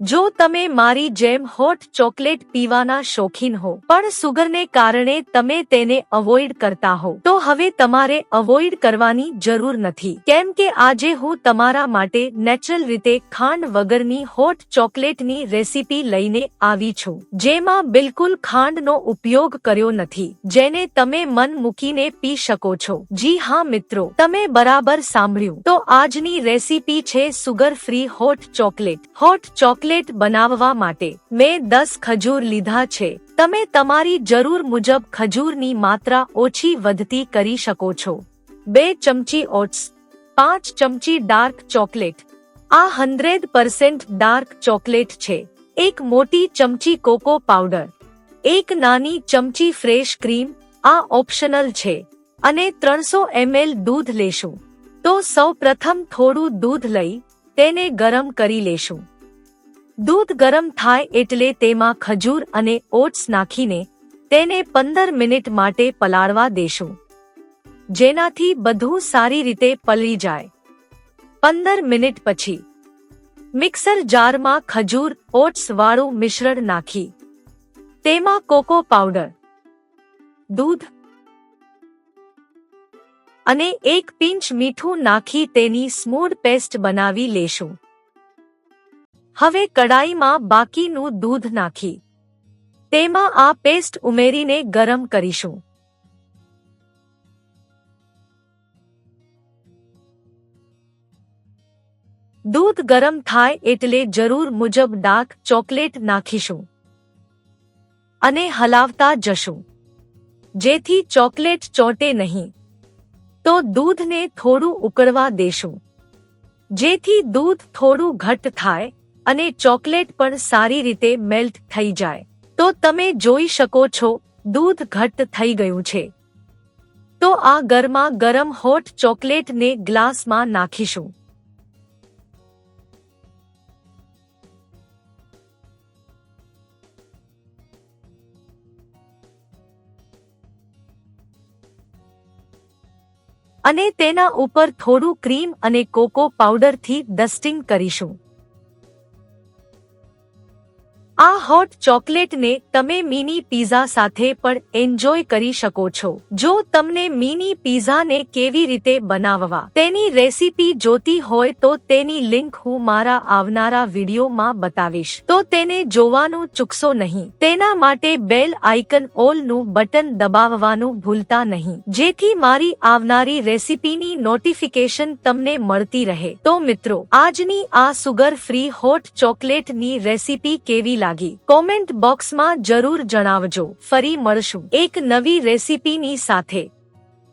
જો તમે મારી જેમ હોટ ચોકલેટ પીવાના શોખીન હો, પણ સુગરને કારણે તમે તેને અવોઇડ કરતા હો, તો હવે તમારે અવોઇડ કરવાની જરૂર નથી. કેમ કે આજે હું તમારા માટે નેચરલ રીતે ખાંડ વગરની હોટ ચોકલેટની રેસીપી લઈને આવી છું, જેમાં બિલકુલ ખાંડનો ઉપયોગ કર્યો નથી, જેને તમે મન મૂકીને પી શકો છો. જી હા મિત્રો, તમે બરાબર સાંભળ્યું. તો આજની રેસીપી છે sugar free hot chocolate. Hot chocolate બનાવવા માટે મેં દસ ખજૂર લીધા છે. તમે તમારી જરૂર મુજબ ખજૂરની માત્રા ઓછી વધતી કરી શકો છો. બે ચમચી ઓટ્સ, પાંચ ચમચી ડાર્ક ચોકલેટ. આ હંડ્રેડ પર્સેન્ટ ડાર્ક ચોકલેટ છે. એક મોટી ચમચી કોકો પાવડર. એક નાની ચમચી ફ્રેશ ક્રીમ, આ ઓપ્શનલ છે. અને ત્રણસો એમએલ દૂધ લેશું. તો સૌ પ્રથમ થોડું દૂધ લઈ તેને ગરમ કરી લેશું. દૂધ ગરમ થાય એટલે તેમાં ખજૂર અને ઓટ્સ નાખીને તેને પંદર મિનિટ માટે પલાળવા દેશું. જેનાથી બધું સારી રીતે પલળી જાય. પંદર મિનિટ પછી મિક્સર જારમાં ખજૂર, ઓટ્સ વાળું મિશ્રણ નાખી. તેમાં કોકો પાવડર, દૂધ અને એક પિંચ મીઠું નાખી તેની સ્મૂથ પેસ્ટ બનાવી લેશું. હવે કડાઈમાં બાકીનું દૂધ નાખી. તેમાં આ પેસ્ટ ઉમેરીને ગરમ કરીશું. દૂધ ગરમ થાય એટલે જરૂર મુજબ ડાર્ક ચોકલેટ નાખીશું. અને હલાવતા જશું. જેથી ચોકલેટ ચોંટે નહીં. તો દૂધને થોડું ઉકળવા દેશું. જેથી દૂધ થોડું ઘટ્ટ થાય. અને ચોકલેટ પણ સારી રીતે મેલ્ટ થઈ જાય. તો તમે જોઈ શકો છો, દૂધ ઘટ્ટ થઈ ગયું છે. તો આ ગરમા ગરમ હોટ ચોકલેટને ગ્લાસમાં નાખીશું. અને તેના ઉપર થોડું ક્રીમ અને કોકો પાવડરથી ડસ્ટિંગ કરીશું. આ હોટ ચોકલેટને તમે મિની પીઝા સાથે પણ એન્જોય કરી શકો છો. જો તમને મિની પીઝાને કેવી રીતે બનાવવા તેની રેસીપી જોતી હોય તો તેની લિંક હું મારા આવનારા વિડીયોમાં બતાવીશ. તો તેને જોવાનું ચૂકશો નહીં. તેના માટે બેલ આઇકન ઓલનું બટન દબાવવાનું ભૂલતા નહીં. જેથી મારી આવનારી રેસીપીની નોટિફિકેશન તમને મળતી રહે. તો મિત્રો, આજની આ સુગર ફ્રી હોટ ચોકલેટની રેસીપી કેવી લાગી. કોમેન્ટ બોક્સમાં જરૂર જણાવજો. ફરી મળશું. એક નવી રેસીપીની સાથે.